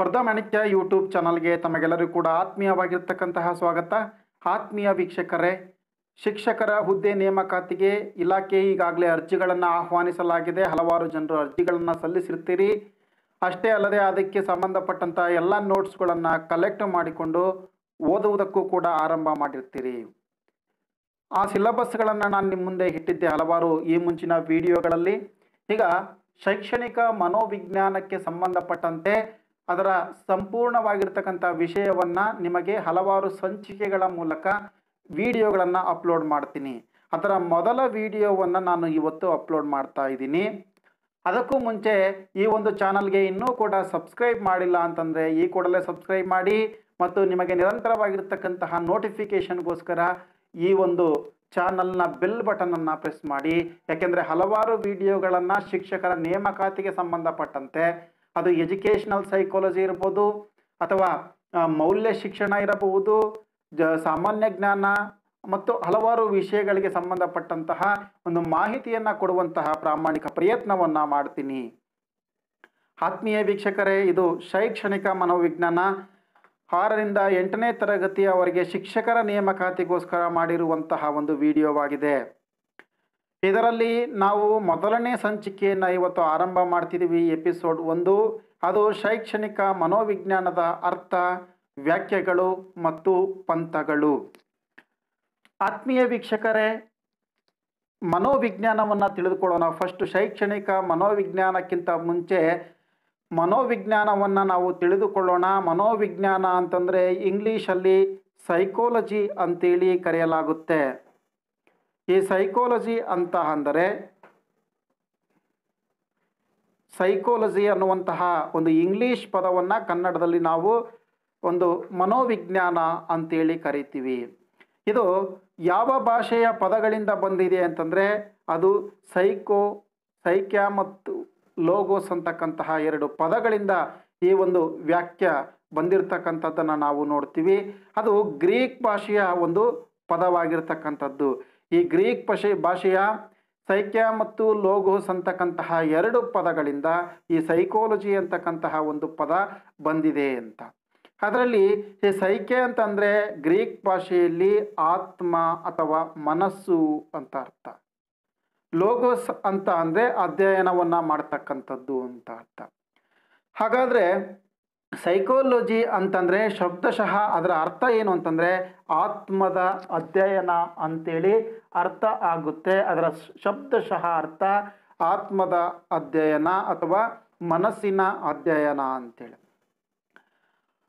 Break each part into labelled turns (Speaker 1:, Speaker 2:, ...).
Speaker 1: ಸ್ಪರ್ಧಾ ಮಾಣಿಕ್ಯ ಯೂಟ್ಯೂಬ್ ಚಾನಲ್ಗೆ ತಮಗೆಲ್ಲರಿಗೂ ಕೂಡ ಆತ್ಮೀಯವಾಗಿರ್ತಕ್ಕಂತಹ ಸ್ವಾಗತ. ಆತ್ಮೀಯ ವೀಕ್ಷಕರೇ, ಶಿಕ್ಷಕರ ಹುದ್ದೆ ನೇಮಕಾತಿಗೆ ಇಲಾಖೆ ಈಗಾಗಲೇ ಅರ್ಜಿಗಳನ್ನು ಆಹ್ವಾನಿಸಲಾಗಿದೆ. ಹಲವಾರು ಜನರು ಅರ್ಜಿಗಳನ್ನು ಸಲ್ಲಿಸಿರ್ತೀರಿ. ಅಷ್ಟೇ ಅಲ್ಲದೆ ಅದಕ್ಕೆ ಸಂಬಂಧಪಟ್ಟಂಥ ಎಲ್ಲ ನೋಟ್ಸ್ಗಳನ್ನು ಕಲೆಕ್ಟ್ ಮಾಡಿಕೊಂಡು ಓದುವುದಕ್ಕೂ ಕೂಡ ಆರಂಭ ಮಾಡಿರ್ತೀರಿ. ಆ ಸಿಲೆಬಸ್ಗಳನ್ನು ನಾನು ನಿಮ್ಮ ಮುಂದೆ ಇಟ್ಟಿದ್ದೆ ಹಲವಾರು ಈ ಮುಂಚಿನ ವಿಡಿಯೋಗಳಲ್ಲಿ. ಈಗ ಶೈಕ್ಷಣಿಕ ಮನೋವಿಜ್ಞಾನಕ್ಕೆ ಸಂಬಂಧಪಟ್ಟಂತೆ ಅದರ ಸಂಪೂರ್ಣವಾಗಿರ್ತಕ್ಕಂಥ ವಿಷಯವನ್ನು ನಿಮಗೆ ಹಲವಾರು ಸಂಚಿಕೆಗಳ ಮೂಲಕ ವಿಡಿಯೋಗಳನ್ನು ಅಪ್ಲೋಡ್ ಮಾಡ್ತೀನಿ. ಅದರ ಮೊದಲ ವಿಡಿಯೋವನ್ನು ನಾನು ಇವತ್ತು ಅಪ್ಲೋಡ್ ಮಾಡ್ತಾ ಇದ್ದೀನಿ. ಅದಕ್ಕೂ ಮುಂಚೆ ಈ ಒಂದು ಚಾನಲ್ಗೆ ಇನ್ನೂ ಕೂಡ ಸಬ್ಸ್ಕ್ರೈಬ್ ಮಾಡಿಲ್ಲ ಅಂತಂದರೆ ಈ ಕೂಡಲೇ ಸಬ್ಸ್ಕ್ರೈಬ್ ಮಾಡಿ ಮತ್ತು ನಿಮಗೆ ನಿರಂತರವಾಗಿರ್ತಕ್ಕಂತಹ ನೋಟಿಫಿಕೇಷನ್ಗೋಸ್ಕರ ಈ ಒಂದು ಚಾನಲ್ನ ಬೆಲ್ ಬಟನನ್ನು ಪ್ರೆಸ್ ಮಾಡಿ. ಯಾಕೆಂದರೆ ಹಲವಾರು ವಿಡಿಯೋಗಳನ್ನು ಶಿಕ್ಷಕರ ನೇಮಕಾತಿಗೆ ಸಂಬಂಧಪಟ್ಟಂತೆ ಅದು ಎಜುಕೇಷನಲ್ ಸೈಕಾಲಜಿ ಇರ್ಬೋದು ಅಥವಾ ಮೌಲ್ಯ ಶಿಕ್ಷಣ ಇರಬಹುದು ಸಾಮಾನ್ಯ ಜ್ಞಾನ ಮತ್ತು ಹಲವಾರು ವಿಷಯಗಳಿಗೆ ಸಂಬಂಧಪಟ್ಟಂತಹ ಒಂದು ಮಾಹಿತಿಯನ್ನು ಕೊಡುವಂತಹ ಪ್ರಾಮಾಣಿಕ ಪ್ರಯತ್ನವನ್ನು ಮಾಡ್ತೀನಿ. ಆತ್ಮೀಯ ವೀಕ್ಷಕರೇ, ಇದು ಶೈಕ್ಷಣಿಕ ಮನೋವಿಜ್ಞಾನ ಆರರಿಂದ ಎಂಟನೇ ತರಗತಿಯವರೆಗೆ ಶಿಕ್ಷಕರ ನೇಮಕಾತಿಗೋಸ್ಕರ ಮಾಡಿರುವಂತಹ ಒಂದು ವಿಡಿಯೋವಾಗಿದೆ. ಇದರಲ್ಲಿ ನಾವು ಮೊದಲನೇ ಸಂಚಿಕೆಯನ್ನು ಇವತ್ತು ಆರಂಭ ಮಾಡ್ತಿದ್ದೀವಿ ಎಪಿಸೋಡ್ ಒಂದು. ಅದು ಶೈಕ್ಷಣಿಕ ಮನೋವಿಜ್ಞಾನದ ಅರ್ಥ, ವ್ಯಾಖ್ಯೆಗಳು ಮತ್ತು ಪಂಥಗಳು. ಆತ್ಮೀಯ ವೀಕ್ಷಕರೇ, ಮನೋವಿಜ್ಞಾನವನ್ನು ತಿಳಿದುಕೊಳ್ಳೋಣ. ಫಸ್ಟ್ ಶೈಕ್ಷಣಿಕ ಮನೋವಿಜ್ಞಾನಕ್ಕಿಂತ ಮುಂಚೆ ಮನೋವಿಜ್ಞಾನವನ್ನು ನಾವು ತಿಳಿದುಕೊಳ್ಳೋಣ. ಮನೋವಿಜ್ಞಾನ ಅಂತಂದರೆ ಇಂಗ್ಲೀಷಲ್ಲಿ ಸೈಕೋಲಜಿ ಅಂತೇಳಿ ಕರೆಯಲಾಗುತ್ತೆ. ಈ ಸೈಕೋಲಜಿ ಅಂತ ಅಂದರೆ ಸೈಕೋಲಜಿ ಅನ್ನುವಂತಹ ಒಂದು ಇಂಗ್ಲೀಷ್ ಪದವನ್ನು ಕನ್ನಡದಲ್ಲಿ ನಾವು ಒಂದು ಮನೋವಿಜ್ಞಾನ ಅಂತೇಳಿ ಕರಿತೀವಿ. ಇದು ಯಾವ ಭಾಷೆಯ ಪದಗಳಿಂದ ಬಂದಿದೆ ಅಂತಂದರೆ ಅದು ಸೈಕೋ ಸೈಕ್ಯ ಮತ್ತು ಲೋಗೋಸ್ ಅಂತಕ್ಕಂತಹ ಎರಡು ಪದಗಳಿಂದ ಈ ಒಂದು ವ್ಯಾಖ್ಯ ಬಂದಿರತಕ್ಕಂಥದ್ದನ್ನು ನಾವು ನೋಡ್ತೀವಿ. ಅದು ಗ್ರೀಕ್ ಭಾಷೆಯ ಒಂದು ಪದವಾಗಿರ್ತಕ್ಕಂಥದ್ದು. ಈ ಗ್ರೀಕ್ ಭಾಷೆ ಭಾಷೆಯ ಸೈಕ್ಯ ಮತ್ತು ಲೋಗೋಸ್ ಅಂತಕ್ಕಂತಹ ಎರಡು ಪದಗಳಿಂದ ಈ ಸೈಕೋಲಜಿ ಅಂತಕ್ಕಂತಹ ಒಂದು ಪದ ಬಂದಿದೆ ಅಂತ. ಅದರಲ್ಲಿ ಈ ಸೈಕೆ ಅಂತಂದರೆ ಗ್ರೀಕ್ ಭಾಷೆಯಲ್ಲಿ ಆತ್ಮ ಅಥವಾ ಮನಸ್ಸು ಅಂತ ಅರ್ಥ. ಲೋಗೋಸ್ ಅಂತ ಅಂದರೆ ಅಧ್ಯಯನವನ್ನು ಮಾಡ್ತಕ್ಕಂಥದ್ದು ಅಂತ ಅರ್ಥ. ಹಾಗಾದರೆ ಸೈಕಾಲಜಿ ಅಂತಂದರೆ ಶಬ್ದಶಃ ಅದರ ಅರ್ಥ ಏನು ಅಂತಂದರೆ ಆತ್ಮದ ಅಧ್ಯಯನ ಅಂತೇಳಿ ಅರ್ಥ ಆಗುತ್ತೆ. ಅದರ ಶಬ್ದಶಃ ಅರ್ಥ ಆತ್ಮದ ಅಧ್ಯಯನ ಅಥವಾ ಮನಸ್ಸಿನ ಅಧ್ಯಯನ ಅಂತೇಳಿ.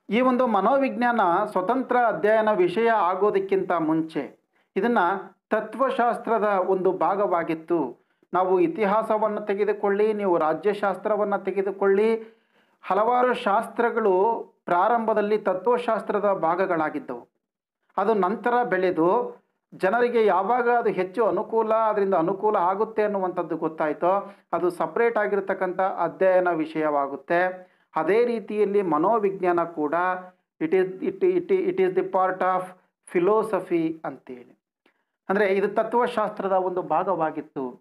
Speaker 1: ಈ ಒಂದು ಮನೋವಿಜ್ಞಾನ ಸ್ವತಂತ್ರ ಅಧ್ಯಯನ ವಿಷಯ ಆಗೋದಕ್ಕಿಂತ ಮುಂಚೆ ಇದನ್ನು ತತ್ವಶಾಸ್ತ್ರದ ಒಂದು ಭಾಗವಾಗಿತ್ತು. ನಾವು ಇತಿಹಾಸವನ್ನು ತೆಗೆದುಕೊಳ್ಳಿ, ನೀವು ರಾಜ್ಯಶಾಸ್ತ್ರವನ್ನು ತೆಗೆದುಕೊಳ್ಳಿ ಹಲವಾರು ಶಾಸ್ತ್ರಗಳು ಪ್ರಾರಂಭದಲ್ಲಿ ತತ್ವಶಾಸ್ತ್ರದ ಭಾಗಗಳಾಗಿದ್ದವು. ಅದು ನಂತರ ಬೆಳೆದು ಜನರಿಗೆ ಯಾವಾಗ ಅದು ಹೆಚ್ಚು ಅನುಕೂಲ, ಅದರಿಂದ ಅನುಕೂಲ ಆಗುತ್ತೆ ಅನ್ನುವಂಥದ್ದು ಗೊತ್ತಾಯಿತೋ, ಅದು ಸಪ್ರೇಟ್ ಆಗಿರತಕ್ಕಂಥ ಅಧ್ಯಯನ ವಿಷಯವಾಗುತ್ತೆ. ಅದೇ ರೀತಿಯಲ್ಲಿ ಮನೋವಿಜ್ಞಾನ ಕೂಡ it is it it it is the part of philosophy ಅಂತೇಳಿ. ಅಂದರೆ ಇದು ತತ್ವಶಾಸ್ತ್ರದ ಒಂದು ಭಾಗವಾಗಿತ್ತು.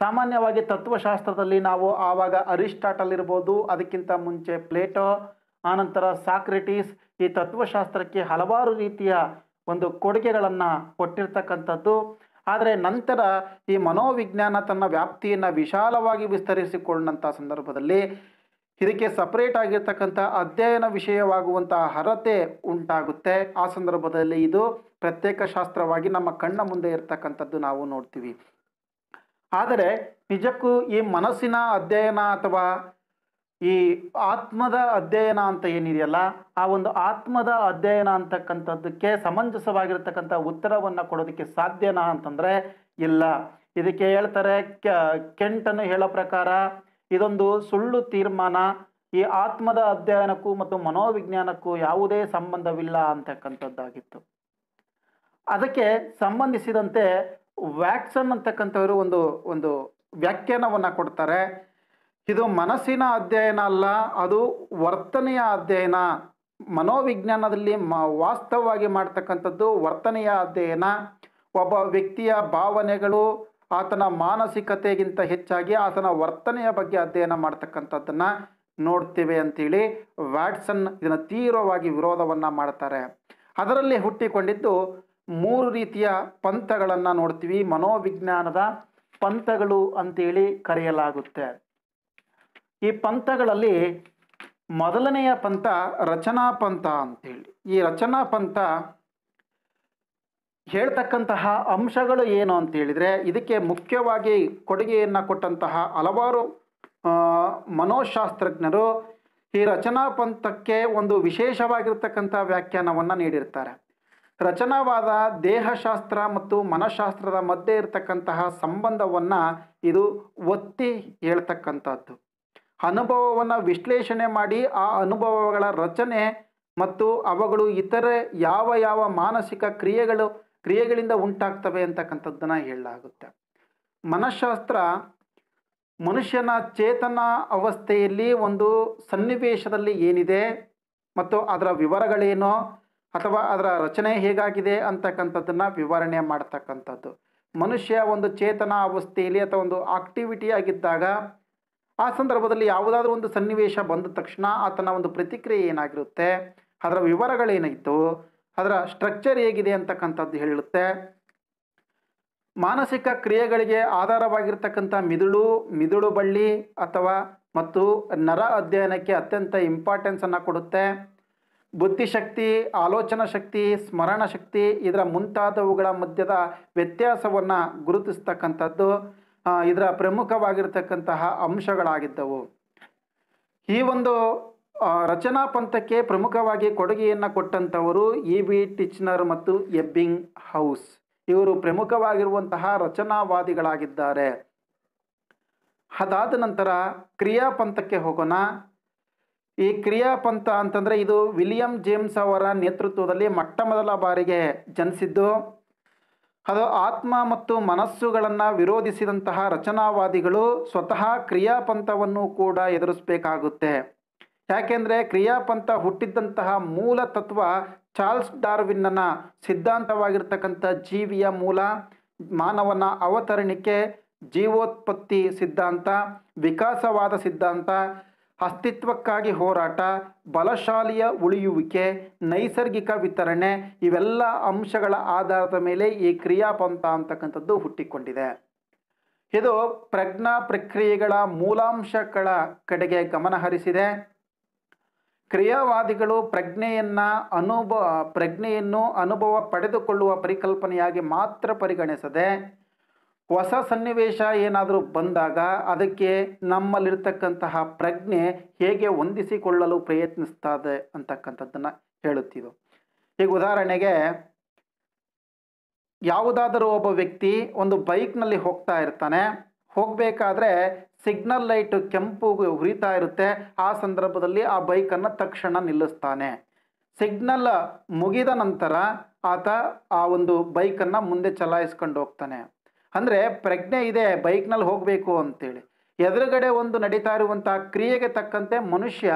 Speaker 1: ಸಾಮಾನ್ಯವಾಗಿ ತತ್ವಶಾಸ್ತ್ರದಲ್ಲಿ ನಾವು ಆವಾಗ ಅರಿಸ್ಟಾಟಲ್ ಇರ್ಬೋದು ಅದಕ್ಕಿಂತ ಮುಂಚೆ ಪ್ಲೇಟೋ, ಆನಂತರ ಸಾಕ್ರೆಟಿಸ್ ಈ ತತ್ವಶಾಸ್ತ್ರಕ್ಕೆ ಹಲವಾರು ರೀತಿಯ ಒಂದು ಕೊಡುಗೆಗಳನ್ನು ಕೊಟ್ಟಿರ್ತಕ್ಕಂಥದ್ದು. ಆದರೆ ನಂತರ ಈ ಮನೋವಿಜ್ಞಾನ ತನ್ನ ವ್ಯಾಪ್ತಿಯನ್ನು ವಿಶಾಲವಾಗಿ ವಿಸ್ತರಿಸಿಕೊಂಡಂಥ ಸಂದರ್ಭದಲ್ಲಿ ಇದಕ್ಕೆ ಸಪ್ರೇಟ್ ಆಗಿರ್ತಕ್ಕಂಥ ಅಧ್ಯಯನ ವಿಷಯವಾಗುವಂತಹ ಅರ್ಹತೆ ಉಂಟಾಗುತ್ತೆ. ಆ ಸಂದರ್ಭದಲ್ಲಿ ಇದು ಪ್ರತ್ಯೇಕ ಶಾಸ್ತ್ರವಾಗಿ ನಮ್ಮ ಕಣ್ಣ ಮುಂದೆ ಇರತಕ್ಕಂಥದ್ದು ನಾವು ನೋಡ್ತೀವಿ. ಆದರೆ ನಿಜಕ್ಕೂ ಈ ಮನಸ್ಸಿನ ಅಧ್ಯಯನ ಅಥವಾ ಈ ಆತ್ಮದ ಅಧ್ಯಯನ ಅಂತ ಏನಿದೆಯಲ್ಲ, ಆ ಒಂದು ಆತ್ಮದ ಅಧ್ಯಯನ ಅಂತಕ್ಕಂಥದ್ದಕ್ಕೆ ಸಮಂಜಸವಾಗಿರ್ತಕ್ಕಂಥ ಉತ್ತರವನ್ನು ಕೊಡೋದಕ್ಕೆ ಸಾಧ್ಯನಾ ಅಂತಂದರೆ ಇಲ್ಲ. ಇದಕ್ಕೆ ಹೇಳ್ತಾರೆ ಕೆಂಟನ್ನು ಹೇಳೋ ಪ್ರಕಾರ ಇದೊಂದು ಸುಳ್ಳು ತೀರ್ಮಾನ. ಈ ಆತ್ಮದ ಅಧ್ಯಯನಕ್ಕೂ ಮತ್ತು ಮನೋವಿಜ್ಞಾನಕ್ಕೂ ಯಾವುದೇ ಸಂಬಂಧವಿಲ್ಲ ಅಂತಕ್ಕಂಥದ್ದಾಗಿತ್ತು. ಅದಕ್ಕೆ ಸಂಬಂಧಿಸಿದಂತೆ ವ್ಯಾಕ್ಸನ್ ಅಂತಕ್ಕಂಥವರು ಒಂದು ಒಂದು ವ್ಯಾಖ್ಯಾನವನ್ನು ಕೊಡ್ತಾರೆ. ಇದು ಮನಸ್ಸಿನ ಅಧ್ಯಯನ ಅಲ್ಲ, ಅದು ವರ್ತನೆಯ ಅಧ್ಯಯನ. ಮನೋವಿಜ್ಞಾನದಲ್ಲಿ ಮ, ವಾಸ್ತವವಾಗಿ ಮಾಡ್ತಕ್ಕಂಥದ್ದು ವರ್ತನೆಯ ಅಧ್ಯಯನ. ಒಬ್ಬ ವ್ಯಕ್ತಿಯ ಭಾವನೆಗಳು, ಆತನ ಮಾನಸಿಕತೆಗಿಂತ ಹೆಚ್ಚಾಗಿ ಆತನ ವರ್ತನೆಯ ಬಗ್ಗೆ ಅಧ್ಯಯನ ಮಾಡ್ತಕ್ಕಂಥದ್ದನ್ನು ನೋಡ್ತೇವೆ ಅಂತೇಳಿ ವ್ಯಾಟ್ಸನ್ ಇದನ್ನು ತೀವ್ರವಾಗಿ ವಿರೋಧವನ್ನು ಮಾಡ್ತಾರೆ. ಅದರಲ್ಲಿ ಹುಟ್ಟಿಕೊಂಡಿದ್ದು ಮೂರು ರೀತಿಯ ಪಂಥಗಳನ್ನು ನೋಡ್ತೀವಿ. ಮನೋವಿಜ್ಞಾನದ ಪಂಥಗಳು ಅಂತೇಳಿ ಕರೆಯಲಾಗುತ್ತೆ. ಈ ಪಂಥಗಳಲ್ಲಿ ಮೊದಲನೆಯ ಪಂಥ ರಚನಾ ಪಂಥ ಅಂತೇಳಿ. ಈ ರಚನಾ ಪಂಥ ಹೇಳ್ತಕ್ಕಂತಹ ಅಂಶಗಳು ಏನು ಅಂತ ಹೇಳಿದರೆ ಇದಕ್ಕೆ ಮುಖ್ಯವಾಗಿ ಕೊಡುಗೆಯನ್ನು ಕೊಟ್ಟಂತಹ ಹಲವಾರು ಮನೋಶಾಸ್ತ್ರಜ್ಞರು ಈ ರಚನಾ ಪಂಥಕ್ಕೆ ಒಂದು ವಿಶೇಷವಾಗಿರ್ತಕ್ಕಂಥ ವ್ಯಾಖ್ಯಾನವನ್ನು ನೀಡಿರ್ತಾರೆ. ರಚನಾವಾದ ದೇಹಶಾಸ್ತ್ರ ಮತ್ತು ಮನಃಶಾಸ್ತ್ರದ ಮಧ್ಯೆ ಇರತಕ್ಕಂತಹ ಸಂಬಂಧವನ್ನು ಇದು ಒತ್ತಿ ಹೇಳ್ತಕ್ಕಂಥದ್ದು. ಅನುಭವವನ್ನು ವಿಶ್ಲೇಷಣೆ ಮಾಡಿ ಆ ಅನುಭವಗಳ ರಚನೆ ಮತ್ತು ಅವುಗಳು ಇತರೆ ಯಾವ ಯಾವ ಮಾನಸಿಕ ಕ್ರಿಯೆಗಳು, ಕ್ರಿಯೆಗಳಿಂದ ಉಂಟಾಗ್ತವೆ ಅಂತಕ್ಕಂಥದ್ದನ್ನು ಹೇಳಲಾಗುತ್ತೆ. ಮನಃಶಾಸ್ತ್ರ ಮನುಷ್ಯನ ಚೇತನ ಅವಸ್ಥೆಯಲ್ಲಿ ಒಂದು ಸನ್ನಿವೇಶದಲ್ಲಿ ಏನಿದೆ ಮತ್ತು ಅದರ ವಿವರಗಳೇನೋ ಅಥವಾ ಅದರ ರಚನೆ ಹೇಗಾಗಿದೆ ಅಂತಕ್ಕಂಥದ್ದನ್ನು ವಿವರಣೆ ಮಾಡ್ತಕ್ಕಂಥದ್ದು. ಮನುಷ್ಯ ಒಂದು ಚೇತನ ಅವಸ್ಥೆಯಲ್ಲಿ ಅಥವಾ ಒಂದು ಆಕ್ಟಿವಿಟಿ ಆಗಿದ್ದಾಗ ಆ ಸಂದರ್ಭದಲ್ಲಿ ಯಾವುದಾದ್ರೂ ಒಂದು ಸನ್ನಿವೇಶ ಬಂದ ತಕ್ಷಣ ಆತನ ಒಂದು ಪ್ರತಿಕ್ರಿಯೆ ಏನಾಗಿರುತ್ತೆ? ಅದರ ವಿವರಗಳೇನಾಯಿತು? ಅದರ ಸ್ಟ್ರಕ್ಚರ್ ಹೇಗಿದೆ ಅಂತಕ್ಕಂಥದ್ದು ಹೇಳುತ್ತೆ. ಮಾನಸಿಕ ಕ್ರಿಯೆಗಳಿಗೆ ಆಧಾರವಾಗಿರ್ತಕ್ಕಂಥ ಮಿದುಳು ಮಿದುಳು ಬಳ್ಳಿ ಅಥವಾ ಮತ್ತು ನರ ಅಧ್ಯಯನಕ್ಕೆ ಅತ್ಯಂತ ಇಂಪಾರ್ಟೆನ್ಸನ್ನು ಕೊಡುತ್ತೆ. ಬುದ್ಧಿಶಕ್ತಿ, ಆಲೋಚನಾ ಶಕ್ತಿ, ಸ್ಮರಣ ಶಕ್ತಿ ಇದರ ಮುಂತಾದವುಗಳ ಮಧ್ಯದ ವ್ಯತ್ಯಾಸವನ್ನು ಗುರುತಿಸ್ತಕ್ಕಂಥದ್ದು ಇದರ ಪ್ರಮುಖವಾಗಿರ್ತಕ್ಕಂತಹ ಅಂಶಗಳಾಗಿದ್ದವು. ಈ ಒಂದು ರಚನಾ ಪಂಥಕ್ಕೆ ಪ್ರಮುಖವಾಗಿ ಕೊಡುಗೆಯನ್ನು ಕೊಟ್ಟಂಥವರು ಇ ಬಿ ಟಿಚ್ನರ್ ಮತ್ತು ಎಬ್ಬಿಂಗ್ ಹೌಸ್. ಇವರು ಪ್ರಮುಖವಾಗಿರುವಂತಹ ರಚನಾವಾದಿಗಳಾಗಿದ್ದಾರೆ. ಅದಾದ ನಂತರ ಕ್ರಿಯಾ ಪಂಥಕ್ಕೆ ಹೋಗೋಣ. ಈ ಕ್ರಿಯಾಪಂಥ ಅಂತಂದರೆ ಇದು ವಿಲಿಯಂ ಜೇಮ್ಸ್ ಅವರ ನೇತೃತ್ವದಲ್ಲಿ ಮೊಟ್ಟ ಮೊದಲ ಬಾರಿಗೆ ಜನಿಸಿದ್ದು. ಅದು ಆತ್ಮ ಮತ್ತು ಮನಸ್ಸುಗಳನ್ನು ವಿರೋಧಿಸಿದಂತಹ ರಚನಾವಾದಿಗಳು ಸ್ವತಃ ಕ್ರಿಯಾಪಂಥವನ್ನು ಕೂಡ ಎದುರಿಸಬೇಕಾಗುತ್ತೆ. ಯಾಕೆಂದರೆ ಕ್ರಿಯಾಪಂಥ ಹುಟ್ಟಿದ್ದಂತಹ ಮೂಲ ತತ್ವ ಚಾರ್ಲ್ಸ್ ಡಾರ್ವಿನ್ನನ ಸಿದ್ಧಾಂತವಾಗಿರ್ತಕ್ಕಂಥ ಜೀವಿಯ ಮೂಲ, ಮಾನವನ ಅವತರಣಿಕೆ, ಜೀವೋತ್ಪತ್ತಿ ಸಿದ್ಧಾಂತ, ವಿಕಾಸವಾದ ಸಿದ್ಧಾಂತ ಅಸ್ತಿತ್ವಕ್ಕಾಗಿ ಹೋರಾಟ, ಬಲಶಾಲಿಯ ಉಳಿಯುವಿಕೆ, ನೈಸರ್ಗಿಕ ವಿತರಣೆ ಇವೆಲ್ಲ ಅಂಶಗಳ ಆಧಾರದ ಮೇಲೆ ಈ ಕ್ರಿಯಾಪಂಥ ಅಂತಕ್ಕಂಥದ್ದು ಹುಟ್ಟಿಕೊಂಡಿದೆ. ಇದು ಪ್ರಜ್ಞಾ ಪ್ರಕ್ರಿಯೆಗಳ ಮೂಲಾಂಶಗಳ ಕಡೆಗೆ ಗಮನ ಹರಿಸಿದೆ. ಕ್ರಿಯಾವಾದಿಗಳು ಪ್ರಜ್ಞೆಯನ್ನ ಅನುಭವ ಪ್ರಜ್ಞೆಯನ್ನು ಅನುಭವ ಪಡೆದುಕೊಳ್ಳುವ ಪರಿಕಲ್ಪನೆಯಾಗಿ ಮಾತ್ರ ಪರಿಗಣಿಸದೆ ಹೊಸ ಸನ್ನಿವೇಶ ಏನಾದರೂ ಬಂದಾಗ ಅದಕ್ಕೆ ನಮ್ಮಲ್ಲಿರ್ತಕ್ಕಂತಹ ಪ್ರಜ್ಞೆ ಹೇಗೆ ಹೊಂದಿಸಿಕೊಳ್ಳಲು ಪ್ರಯತ್ನಿಸ್ತದೆ ಅಂತಕ್ಕಂಥದ್ದನ್ನು ಹೇಳುತ್ತಿದ್ದು ಈಗ ಉದಾಹರಣೆಗೆ ಯಾವುದಾದರೂ ಒಬ್ಬ ವ್ಯಕ್ತಿ ಒಂದು ಬೈಕ್ನಲ್ಲಿ ಹೋಗ್ತಾ ಇರ್ತಾನೆ. ಹೋಗಬೇಕಾದ್ರೆ ಸಿಗ್ನಲ್ ಲೈಟು ಕೆಂಪು ಉರಿತಾ ಇರುತ್ತೆ. ಆ ಸಂದರ್ಭದಲ್ಲಿ ಆ ಬೈಕನ್ನು ತಕ್ಷಣ ನಿಲ್ಲಿಸ್ತಾನೆ. ಸಿಗ್ನಲ್ ಮುಗಿದ ನಂತರ ಆತ ಆ ಒಂದು ಬೈಕನ್ನು ಮುಂದೆ ಚಲಾಯಿಸ್ಕೊಂಡು ಹೋಗ್ತಾನೆ. ಅಂದರೆ ಪ್ರಜ್ಞೆ ಇದೆ, ಬೈಕ್ನಲ್ಲಿ ಹೋಗಬೇಕು ಅಂತೇಳಿ. ಎದುರುಗಡೆ ಒಂದು ನಡೀತಾ ಇರುವಂಥ ಕ್ರಿಯೆಗೆ ತಕ್ಕಂತೆ ಮನುಷ್ಯ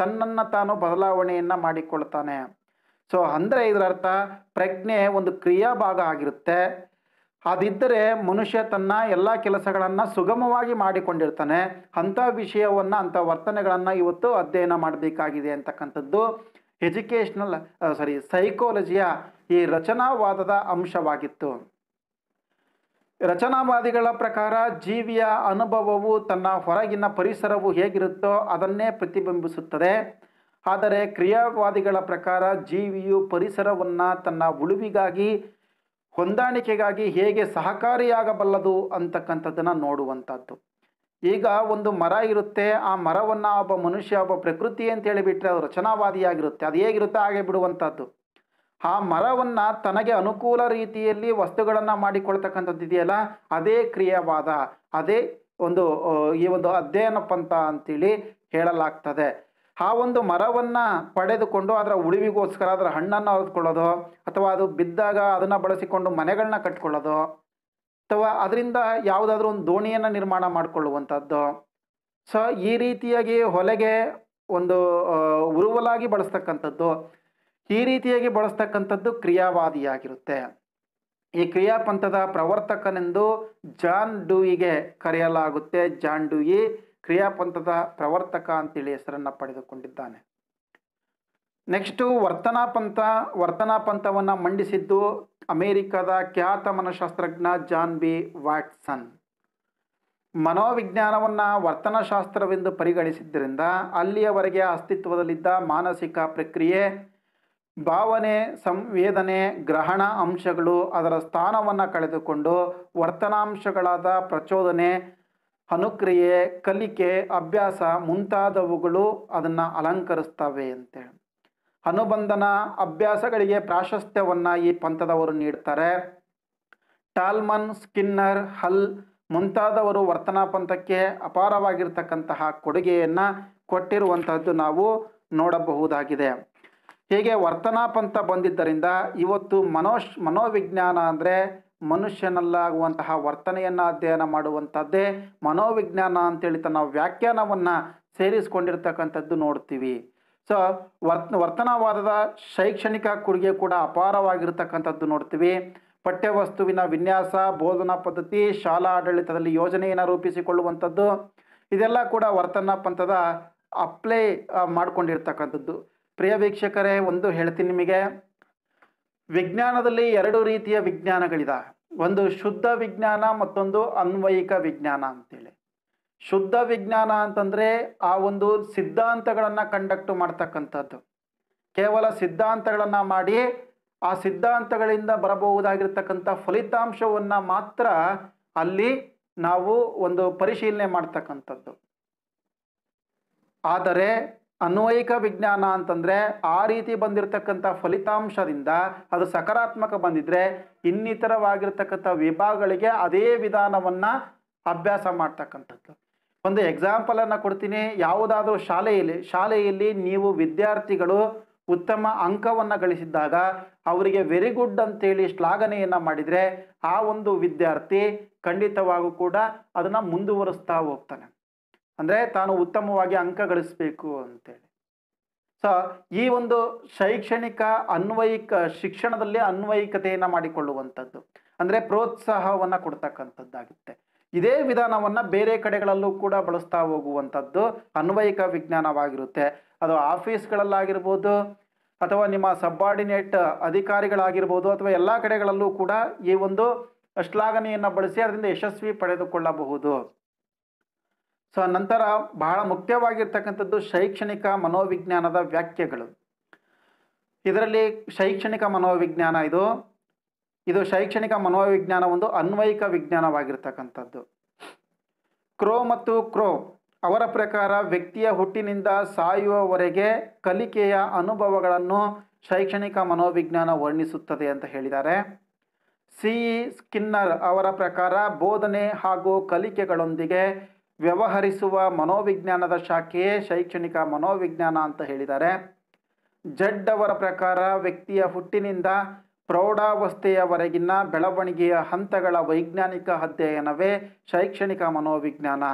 Speaker 1: ತನ್ನನ್ನು ತಾನು ಬದಲಾವಣೆಯನ್ನು ಮಾಡಿಕೊಳ್ತಾನೆ. ಸೊ ಅಂದರೆ ಇದರ ಅರ್ಥ ಪ್ರಜ್ಞೆ ಒಂದು ಕ್ರಿಯಾ ಭಾಗ ಆಗಿರುತ್ತೆ. ಅದಿದ್ದರೆ ಮನುಷ್ಯ ತನ್ನ ಎಲ್ಲ ಕೆಲಸಗಳನ್ನು ಸುಗಮವಾಗಿ ಮಾಡಿಕೊಂಡಿರ್ತಾನೆ. ಅಂಥ ವಿಷಯವನ್ನು, ಅಂಥ ವರ್ತನೆಗಳನ್ನು ಇವತ್ತು ಅಧ್ಯಯನ ಮಾಡಬೇಕಾಗಿದೆ ಅಂತಕ್ಕಂಥದ್ದು. ಎಜುಕೇಷ್ನಲ್ ಸಾರಿ ಸೈಕೋಲಜಿಯ ಈ ರಚನಾವಾದದ ಅಂಶವಾಗಿತ್ತು. ರಚನಾವಾದಿಗಳ ಪ್ರಕಾರ ಜೀವಿಯ ಅನುಭವವು ತನ್ನ ಹೊರಗಿನ ಪರಿಸರವು ಹೇಗಿರುತ್ತೋ ಅದನ್ನೇ ಪ್ರತಿಬಿಂಬಿಸುತ್ತದೆ. ಆದರೆ ಕ್ರಿಯಾವಾದಿಗಳ ಪ್ರಕಾರ ಜೀವಿಯು ಪರಿಸರವನ್ನು ತನ್ನ ಉಳಿವಿಗಾಗಿ, ಹೊಂದಾಣಿಕೆಗಾಗಿ ಹೇಗೆ ಸಹಕಾರಿಯಾಗಬಲ್ಲದು ಅಂತಕ್ಕಂಥದ್ದನ್ನು ನೋಡುವಂಥದ್ದು. ಈಗ ಒಂದು ಮರ ಇರುತ್ತೆ, ಆ ಮರವನ್ನು ಒಬ್ಬ ಮನುಷ್ಯ, ಒಬ್ಬ ಪ್ರಕೃತಿ ಅಂತ ಹೇಳಿಬಿಟ್ರೆ ಅದು ರಚನಾವಾದಿಯಾಗಿರುತ್ತೆ. ಅದು ಹೇಗಿರುತ್ತೆ ಹಾಗೆ ಬಿಡುವಂಥದ್ದು. ಆ ಮರವನ್ನು ತನಗೆ ಅನುಕೂಲ ರೀತಿಯಲ್ಲಿ ವಸ್ತುಗಳನ್ನು ಮಾಡಿಕೊಳ್ತಕ್ಕಂಥದ್ದು ಇದೆಯಲ್ಲ? ಅದೇ ಕ್ರಿಯಾವಾದ, ಅದೇ ಒಂದು ಈ ಒಂದು ಅಧ್ಯಯನ ಪಂಥ ಅಂತೇಳಿ ಹೇಳಲಾಗ್ತದೆ. ಆ ಒಂದು ಮರವನ್ನು ಪಡೆದುಕೊಂಡು ಅದರ ಉಳಿವಿಗೋಸ್ಕರ ಅದರ ಹಣ್ಣನ್ನು ಹರಿದುಕೊಳ್ಳೋದು ಅಥವಾ ಅದು ಬಿದ್ದಾಗ ಅದನ್ನು ಬಳಸಿಕೊಂಡು ಮನೆಗಳನ್ನ ಕಟ್ಕೊಳ್ಳೋದು, ಅಥವಾ ಅದರಿಂದ ಯಾವುದಾದ್ರೂ ಒಂದು ದೋಣಿಯನ್ನು ನಿರ್ಮಾಣ ಮಾಡಿಕೊಳ್ಳುವಂಥದ್ದು. ಸೊ ಈ ರೀತಿಯಾಗಿ ಹೊಲೆಗೆ ಒಂದು ಉರುವಲಾಗಿ ಬಳಸ್ತಕ್ಕಂಥದ್ದು. ಈ ರೀತಿಯಾಗಿ ಬಳಸ್ತಕ್ಕಂಥದ್ದು ಕ್ರಿಯಾವಾದಿಯಾಗಿರುತ್ತೆ. ಈ ಕ್ರಿಯಾಪಂಥದ ಪ್ರವರ್ತಕನೆಂದು ಜಾನ್ ಡೂಯಿಗೆ ಕರೆಯಲಾಗುತ್ತೆ. ಜಾನ್ ಡೂಯಿ ಕ್ರಿಯಾಪಂಥದ ಪ್ರವರ್ತಕ ಅಂತೇಳಿ ಹೆಸರನ್ನು ಪಡೆದುಕೊಂಡಿದ್ದಾನೆ. ನೆಕ್ಸ್ಟು ವರ್ತನಾ ಪಂಥ ಮಂಡಿಸಿದ್ದು ಅಮೇರಿಕದ ಖ್ಯಾತ ಮನಶಾಸ್ತ್ರಜ್ಞ ಜಾನ್ ಬಿ. ವ್ಯಾಟ್ಸನ್. ಮನೋವಿಜ್ಞಾನವನ್ನು ವರ್ತನಶಾಸ್ತ್ರವೆಂದು ಪರಿಗಣಿಸಿದ್ದರಿಂದ ಅಲ್ಲಿಯವರೆಗೆ ಅಸ್ತಿತ್ವದಲ್ಲಿದ್ದ ಮಾನಸಿಕ ಪ್ರಕ್ರಿಯೆ ಭಾವನೆ, ಸಂವೇದನೆ, ಗ್ರಹಣ ಅಂಶಗಳು ಅದರ ಸ್ಥಾನವನ್ನು ಕಳೆದುಕೊಂಡು ವರ್ತನಾಂಶಗಳಾದ ಪ್ರಚೋದನೆ, ಅನುಕ್ರಿಯೆ, ಕಲಿಕೆ, ಅಭ್ಯಾಸ ಮುಂತಾದವುಗಳು ಅದನ್ನು ಅಲಂಕರಿಸ್ತವೆ ಅಂತೇಳಿ ಅನುಬಂಧನ ಅಭ್ಯಾಸಗಳಿಗೆ ಪ್ರಾಶಸ್ತ್ಯವನ್ನು ಈ ಪಂಥದವರು ನೀಡ್ತಾರೆ. ಟಾಲ್ಮನ್, ಸ್ಕಿನ್ನರ್, ಹಲ್ ಮುಂತಾದವರು ವರ್ತನಾ ಪಂಥಕ್ಕೆ ಅಪಾರವಾಗಿರ್ತಕ್ಕಂತಹ ಕೊಡುಗೆಯನ್ನು ಕೊಟ್ಟಿರುವಂತಹದ್ದು ನಾವು ನೋಡಬಹುದಾಗಿದೆ. ಹೀಗೆ ವರ್ತನಾ ಪಂಥ ಬಂದಿದ್ದರಿಂದ ಇವತ್ತು ಮನೋಶ್, ಮನೋವಿಜ್ಞಾನ ಅಂದರೆ ಮನುಷ್ಯನಲ್ಲಾಗುವಂತಹ ವರ್ತನೆಯನ್ನು ಅಧ್ಯಯನ ಮಾಡುವಂಥದ್ದೇ ಮನೋವಿಜ್ಞಾನ ಅಂತೇಳಿ ತನ್ನ ವ್ಯಾಖ್ಯಾನವನ್ನು ಸೇರಿಸಿಕೊಂಡಿರ್ತಕ್ಕಂಥದ್ದು ನೋಡ್ತೀವಿ. ಸೊ ವರ್ತ್ ವರ್ತನವಾದದ ಶೈಕ್ಷಣಿಕ ಕೊಡುಗೆ ಕೂಡ ಅಪಾರವಾಗಿರ್ತಕ್ಕಂಥದ್ದು ನೋಡ್ತೀವಿ. ಪಠ್ಯವಸ್ತುವಿನ ವಿನ್ಯಾಸ, ಬೋಧನಾ ಪದ್ಧತಿ, ಶಾಲಾ ಆಡಳಿತದಲ್ಲಿ ಯೋಜನೆಯನ್ನು ರೂಪಿಸಿಕೊಳ್ಳುವಂಥದ್ದು, ಇದೆಲ್ಲ ಕೂಡ ವರ್ತನಾ ಪಂಥದ ಅಪ್ಲೈ ಮಾಡ್ಕೊಂಡಿರ್ತಕ್ಕಂಥದ್ದು. ಪ್ರಿಯ ವೀಕ್ಷಕರೇ, ಒಂದು ಹೇಳ್ತೀನಿ ನಿಮಗೆ. ವಿಜ್ಞಾನದಲ್ಲಿ ಎರಡು ರೀತಿಯ ವಿಜ್ಞಾನಗಳಿದೆ ಒಂದು ಶುದ್ಧ ವಿಜ್ಞಾನ, ಮತ್ತೊಂದು ಅನ್ವಯಿಕ ವಿಜ್ಞಾನ ಅಂತೇಳಿ. ಶುದ್ಧ ವಿಜ್ಞಾನ ಅಂತಂದರೆ ಆ ಒಂದು ಸಿದ್ಧಾಂತಗಳನ್ನು ಕಂಡಕ್ಟ್ ಮಾಡ್ತಕ್ಕಂಥದ್ದು. ಕೇವಲ ಸಿದ್ಧಾಂತಗಳನ್ನು ಮಾಡಿ ಆ ಸಿದ್ಧಾಂತಗಳಿಂದ ಬರಬಹುದಾಗಿರ್ತಕ್ಕಂಥ ಫಲಿತಾಂಶವನ್ನು ಮಾತ್ರ ಅಲ್ಲಿ ನಾವು ಒಂದು ಪರಿಶೀಲನೆ ಮಾಡ್ತಕ್ಕಂಥದ್ದು. ಆದರೆ ಅನ್ವಯಿಕ ವಿಜ್ಞಾನ ಅಂತಂದರೆ ಆ ರೀತಿ ಬಂದಿರತಕ್ಕಂಥ ಫಲಿತಾಂಶದಿಂದ ಅದು ಸಕಾರಾತ್ಮಕ ಬಂದಿದ್ರೆ ಇನ್ನಿತರವಾಗಿರ್ತಕ್ಕಂಥ ವಿಭಾಗಗಳಿಗೆ ಅದೇ ವಿಧಾನವನ್ನು ಅಭ್ಯಾಸ ಮಾಡ್ತಕ್ಕಂಥದ್ದು. ಒಂದು ಎಕ್ಸಾಂಪಲನ್ನು ಕೊಡ್ತೀನಿ. ಯಾವುದಾದ್ರೂ ಶಾಲೆಯಲ್ಲಿ ಶಾಲೆಯಲ್ಲಿ ನೀವು ವಿದ್ಯಾರ್ಥಿಗಳು ಉತ್ತಮ ಅಂಕವನ್ನು ಗಳಿಸಿದ್ದಾಗ ಅವರಿಗೆ ವೆರಿ ಗುಡ್ ಅಂತೇಳಿ ಶ್ಲಾಘನೆಯನ್ನು ಮಾಡಿದರೆ ಆ ಒಂದು ವಿದ್ಯಾರ್ಥಿ ಖಂಡಿತವಾಗೂ ಕೂಡ ಅದನ್ನು ಮುಂದುವರಿಸ್ತಾ ಹೋಗ್ತಾನೆ. ಅಂದರೆ ತಾನು ಉತ್ತಮವಾಗಿ ಅಂಕ ಗಳಿಸಬೇಕು ಅಂತೇಳಿ. ಸೊ ಈ ಒಂದು ಶೈಕ್ಷಣಿಕ ಅನ್ವಯಿಕ, ಶಿಕ್ಷಣದಲ್ಲಿ ಅನ್ವಯಿಕತೆಯನ್ನು ಮಾಡಿಕೊಳ್ಳುವಂಥದ್ದು. ಅಂದರೆ ಪ್ರೋತ್ಸಾಹವನ್ನು ಕೊಡ್ತಕ್ಕಂಥದ್ದಾಗುತ್ತೆ. ಇದೇ ವಿಧಾನವನ್ನು ಬೇರೆ ಕಡೆಗಳಲ್ಲೂ ಕೂಡ ಬಳಸ್ತಾ ಹೋಗುವಂಥದ್ದು ಅನ್ವಯಿಕ ವಿಜ್ಞಾನವಾಗಿರುತ್ತೆ. ಅದು ಆಫೀಸ್ಗಳಲ್ಲಾಗಿರ್ಬೋದು, ಅಥವಾ ನಿಮ್ಮ ಸಬ್ಬಾರ್ಡಿನೇಟ್ ಅಧಿಕಾರಿಗಳಾಗಿರ್ಬೋದು, ಅಥವಾ ಎಲ್ಲ ಕಡೆಗಳಲ್ಲೂ ಕೂಡ ಈ ಒಂದು ಶ್ಲಾಘನೆಯನ್ನು ಬಳಸಿ ಅದರಿಂದ ಯಶಸ್ವಿ ಪಡೆದುಕೊಳ್ಳಬಹುದು. ಸೊ, ನಂತರ ಬಹಳ ಮುಖ್ಯವಾಗಿರ್ತಕ್ಕಂಥದ್ದು ಶೈಕ್ಷಣಿಕ ಮನೋವಿಜ್ಞಾನದ ವ್ಯಾಖ್ಯೆಗಳು. ಇದರಲ್ಲಿ ಶೈಕ್ಷಣಿಕ ಮನೋವಿಜ್ಞಾನ ಇದು. ಇದು ಶೈಕ್ಷಣಿಕ ಮನೋವಿಜ್ಞಾನ ಒಂದು ಅನ್ವಯಿಕ ವಿಜ್ಞಾನವಾಗಿರ್ತಕ್ಕಂಥದ್ದು. ಕ್ರೋ ಮತ್ತು ಕ್ರೋ ಅವರ ಪ್ರಕಾರ ವ್ಯಕ್ತಿಯ ಹುಟ್ಟಿನಿಂದ ಸಾಯುವವರೆಗೆ ಕಲಿಕೆಯ ಅನುಭವಗಳನ್ನು ಶೈಕ್ಷಣಿಕ ಮನೋವಿಜ್ಞಾನ ವರ್ಣಿಸುತ್ತದೆ ಅಂತ ಹೇಳಿದ್ದಾರೆ. ಸಿ ಸ್ಕಿನ್ನರ್ ಅವರ ಪ್ರಕಾರ ಬೋಧನೆ ಹಾಗೂ ಕಲಿಕೆಗಳೊಂದಿಗೆ ವ್ಯವಹರಿಸುವ ಮನೋವಿಜ್ಞಾನದ ಶಾಖೆಯೇ ಶೈಕ್ಷಣಿಕ ಮನೋವಿಜ್ಞಾನ ಅಂತ ಹೇಳಿದ್ದಾರೆ. ಜಡ್ ಅವರ ಪ್ರಕಾರ ವ್ಯಕ್ತಿಯ ಹುಟ್ಟಿನಿಂದ ಪ್ರೌಢಾವಸ್ಥೆಯವರೆಗಿನ ಬೆಳವಣಿಗೆಯ ಹಂತಗಳ ವೈಜ್ಞಾನಿಕ ಅಧ್ಯಯನವೇ ಶೈಕ್ಷಣಿಕ ಮನೋವಿಜ್ಞಾನ.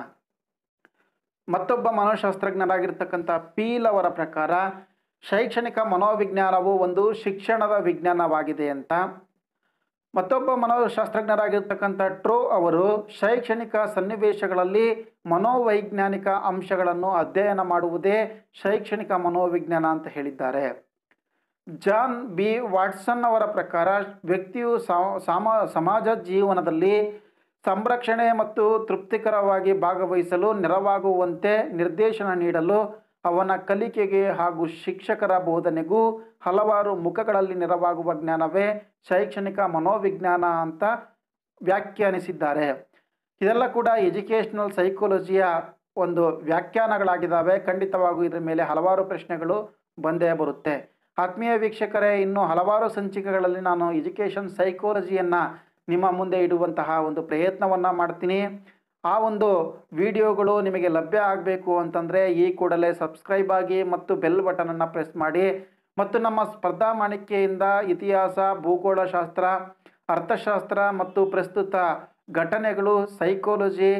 Speaker 1: ಮತ್ತೊಬ್ಬ ಮನೋಶಾಸ್ತ್ರಜ್ಞರಾಗಿರ್ತಕ್ಕಂಥ ಪೀಲ್ ಅವರ ಪ್ರಕಾರ ಶೈಕ್ಷಣಿಕ ಮನೋವಿಜ್ಞಾನವು ಒಂದು ಶಿಕ್ಷಣದ ವಿಜ್ಞಾನವಾಗಿದೆ ಅಂತ. ಮತ್ತೊಬ್ಬ ಮನೋಶಾಸ್ತ್ರಜ್ಞರಾಗಿರ್ತಕ್ಕಂಥ ಟ್ರೋ ಅವರು ಶೈಕ್ಷಣಿಕ ಸನ್ನಿವೇಶಗಳಲ್ಲಿ ಮನೋವೈಜ್ಞಾನಿಕ ಅಂಶಗಳನ್ನು ಅಧ್ಯಯನ ಮಾಡುವುದೇ ಶೈಕ್ಷಣಿಕ ಮನೋವಿಜ್ಞಾನ ಅಂತ ಹೇಳಿದ್ದಾರೆ. John B. ವಾಟ್ಸನ್ ಅವರ ಪ್ರಕಾರ ವ್ಯಕ್ತಿಯು ಸಾಮ, ಸಮಾಜ ಜೀವನದಲ್ಲಿ ಸಂರಕ್ಷಣೆ ಮತ್ತು ತೃಪ್ತಿಕರವಾಗಿ ಭಾಗವಹಿಸಲು ನೆರವಾಗುವಂತೆ ನಿರ್ದೇಶನ ನೀಡಲು ಅವನ ಕಲಿಕೆಗೆ ಹಾಗೂ ಶಿಕ್ಷಕರ ಬೋಧನೆಗೂ ಹಲವಾರು ಮುಖಗಳಲ್ಲಿ ನೆರವಾಗುವ ಜ್ಞಾನವೇ ಶೈಕ್ಷಣಿಕ ಮನೋವಿಜ್ಞಾನ ಅಂತ ವ್ಯಾಖ್ಯಾನಿಸಿದ್ದಾರೆ. ಇದೆಲ್ಲ ಕೂಡ ಎಜುಕೇಷ್ನಲ್ ಸೈಕೋಲಜಿಯ ಒಂದು ವ್ಯಾಖ್ಯಾನಗಳಾಗಿದ್ದಾವೆ. ಖಂಡಿತವಾಗೂ ಇದರ ಮೇಲೆ ಹಲವಾರು ಪ್ರಶ್ನೆಗಳು ಬಂದೇ ಬರುತ್ತೆ. ಆತ್ಮೀಯ ವೀಕ್ಷಕರೇ, ಇನ್ನು ಹಲವಾರು ಸಂಚಿಕೆಗಳಲ್ಲಿ ನಾನು ಎಜುಕೇಷನ್ ಸೈಕೋಲಜಿಯನ್ನು ನಿಮ್ಮ ಮುಂದೆ ಇಡುವಂತಹ ಒಂದು ಪ್ರಯತ್ನವನ್ನು ಮಾಡ್ತೀನಿ. ಆ ಒಂದು ವಿಡಿಯೋಗಳು ನಿಮಗೆ ಲಭ್ಯ ಆಗಬೇಕು ಅಂತಂದರೆ ಈ ಕೂಡಲೇ ಸಬ್ಸ್ಕ್ರೈಬ್ ಆಗಿ ಮತ್ತು ಬೆಲ್ ಬಟನನ್ನು ಪ್ರೆಸ್ ಮಾಡಿ. ಮತ್ತು ನಮ್ಮ ಸ್ಪರ್ಧಾ ಮಾಣಿಕೆಯಿಂದ ಇತಿಹಾಸ, ಭೂಗೋಳಶಾಸ್ತ್ರ, ಅರ್ಥಶಾಸ್ತ್ರ ಮತ್ತು ಪ್ರಸ್ತುತ ಘಟನೆಗಳು, ಸೈಕೋಲಜಿ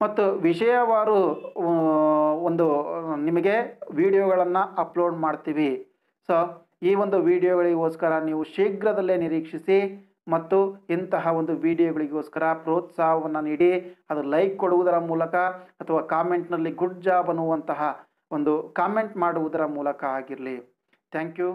Speaker 1: ಮತ್ತು ವಿಷಯವಾರು ಒಂದು ನಿಮಗೆ ವಿಡಿಯೋಗಳನ್ನು ಅಪ್ಲೋಡ್ ಮಾಡ್ತೀವಿ. ಸೊ, ಈ ಒಂದು ವಿಡಿಯೋಗಳಿಗೋಸ್ಕರ ನೀವು ಶೀಘ್ರದಲ್ಲೇ ನಿರೀಕ್ಷಿಸಿ. ಮತ್ತು ಇಂತಹ ಒಂದು ವಿಡಿಯೋಗಳಿಗೋಸ್ಕರ ಪ್ರೋತ್ಸಾಹವನ್ನು ನೀಡಿ, ಅದು ಲೈಕ್ ಕೊಡುವುದರ ಮೂಲಕ ಅಥವಾ ಕಾಮೆಂಟ್ನಲ್ಲಿ ಗುಡ್ ಜಾಬ್ ಅನ್ನುವಂತಹ ಒಂದು ಕಾಮೆಂಟ್ ಮಾಡುವುದರ ಮೂಲಕ ಆಗಿರಲಿ. Thank you